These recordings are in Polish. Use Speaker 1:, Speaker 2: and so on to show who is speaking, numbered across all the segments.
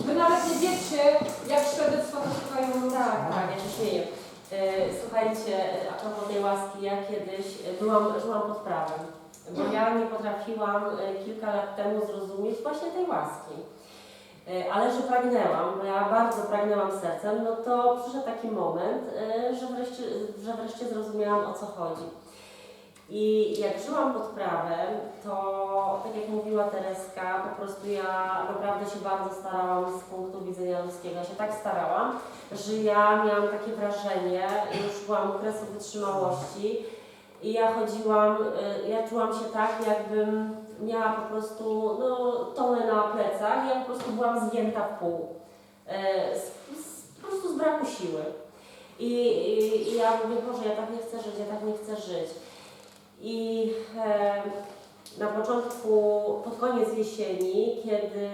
Speaker 1: Wy nawet nie wiecie, jak świadectwa ludzi.
Speaker 2: Tak, tak, ja się śmieję. E, Słuchajcie, a propos tej łaski, ja kiedyś byłam, żyłam pod prawem, bo ja nie potrafiłam e, kilka lat temu zrozumieć właśnie tej łaski. E, Ale że pragnęłam, bo ja bardzo pragnęłam sercem, no to przyszedł taki moment, że wreszcie, że wreszcie zrozumiałam o co chodzi. I jak żyłam pod prawem, to mówiła Tereska, po prostu ja naprawdę się bardzo starałam z punktu widzenia ludzkiego. Ja się tak starałam, że ja miałam takie wrażenie, już byłam okresu wytrzymałości i ja chodziłam, y, ja czułam się tak, jakbym miała po prostu no, tonę na plecach i ja po prostu byłam zgięta w pół. Y, Z, z, po prostu z braku siły. I, i, I ja mówię, Boże, ja tak nie chcę żyć, ja tak nie chcę żyć. I e, na początku, pod koniec jesieni, kiedy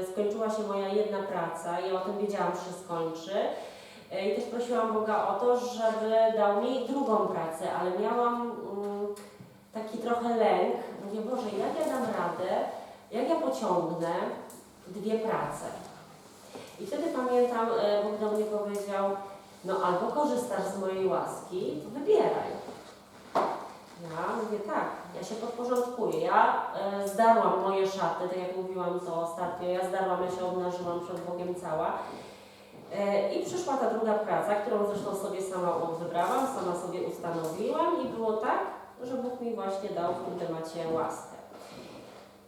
Speaker 2: e, skończyła się moja jedna praca, ja o tym wiedziałam, że się skończy, e, i też prosiłam Boga o to, żeby dał mi drugą pracę, ale miałam mm, taki trochę lęk. Mówię, Boże, jak ja dam radę, jak ja pociągnę dwie prace. I wtedy pamiętam, e, Bóg do mnie powiedział, no albo korzystasz z mojej łaski, wybieraj. Ja mówię tak, ja się podporządkuję. Ja e, zdarłam moje szaty, tak jak mówiłam to ostatnio, ja zdarłam, ja się obnażyłam przed Bogiem cała. E, I przyszła ta druga praca, którą zresztą sobie sama wybrałam, sama sobie ustanowiłam i było tak, że Bóg mi właśnie dał w tym temacie łaskę.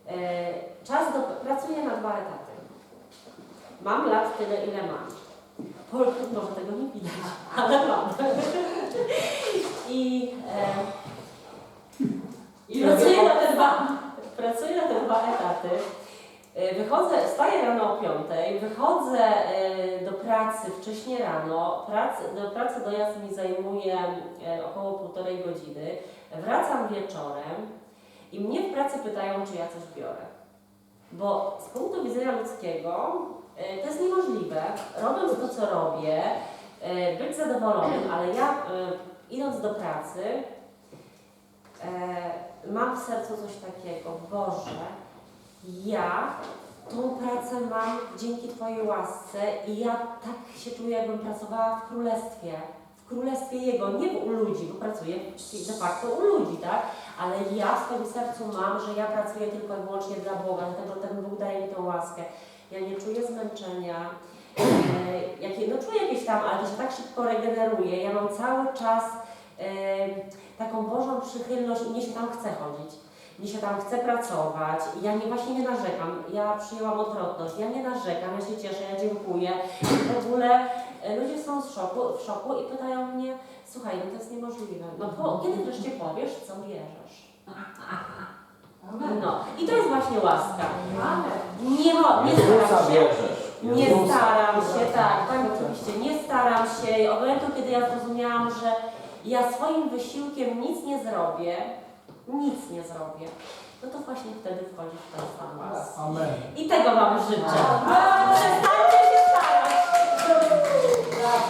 Speaker 2: E, czas do, pracuję na dwa etaty. Mam lat tyle, ile mam. Pol, może tego nie widać, ale mam. I e, i pracuję na te dwa, pracuję na te dwa etaty. Y, Wychodzę, wstaję rano o 5, wychodzę y, do pracy wcześnie rano. Pracy, do pracy dojazd mi zajmuje y, około półtorej godziny. Wracam wieczorem i mnie w pracy pytają, czy ja coś biorę. Bo z punktu widzenia ludzkiego to jest niemożliwe. Robiąc to, co robię, być zadowolonym, ale ja idąc do pracy, e, mam w sercu coś takiego, Boże, ja tą pracę mam dzięki Twojej łasce i ja tak się czuję, jakbym pracowała w królestwie, w królestwie Jego, nie u ludzi, bo pracuję de facto u ludzi, tak? Ale ja w swoim sercu mam, że ja pracuję tylko i wyłącznie dla Boga, dlatego ten Bóg daje mi tą łaskę. Ja nie czuję zmęczenia, e, jakie, no czuję jakieś tam, ale to się tak szybko regeneruje. Ja mam cały czas e, taką Bożą przychylność i mnie się tam chce chodzić. Mnie się tam chce pracować. Ja nie, właśnie nie narzekam. Ja przyjęłam odwrotność. Ja nie narzekam, ja się cieszę, ja dziękuję. I w ogóle e, ludzie są w szoku, w szoku i pytają mnie, słuchaj, no to jest niemożliwe. No po, kiedy wreszcie powiesz, co bierzesz? No i to jest właśnie łaska. Nie, mo- nie staram się. Nie staram się, tak, tak oczywiście, nie staram się. Od momentu, kiedy ja zrozumiałam, że ja swoim wysiłkiem nic nie zrobię, nic nie zrobię, no to właśnie wtedy wchodzi w ten stan łaski.
Speaker 3: Amen.
Speaker 2: I tego Wam życzę.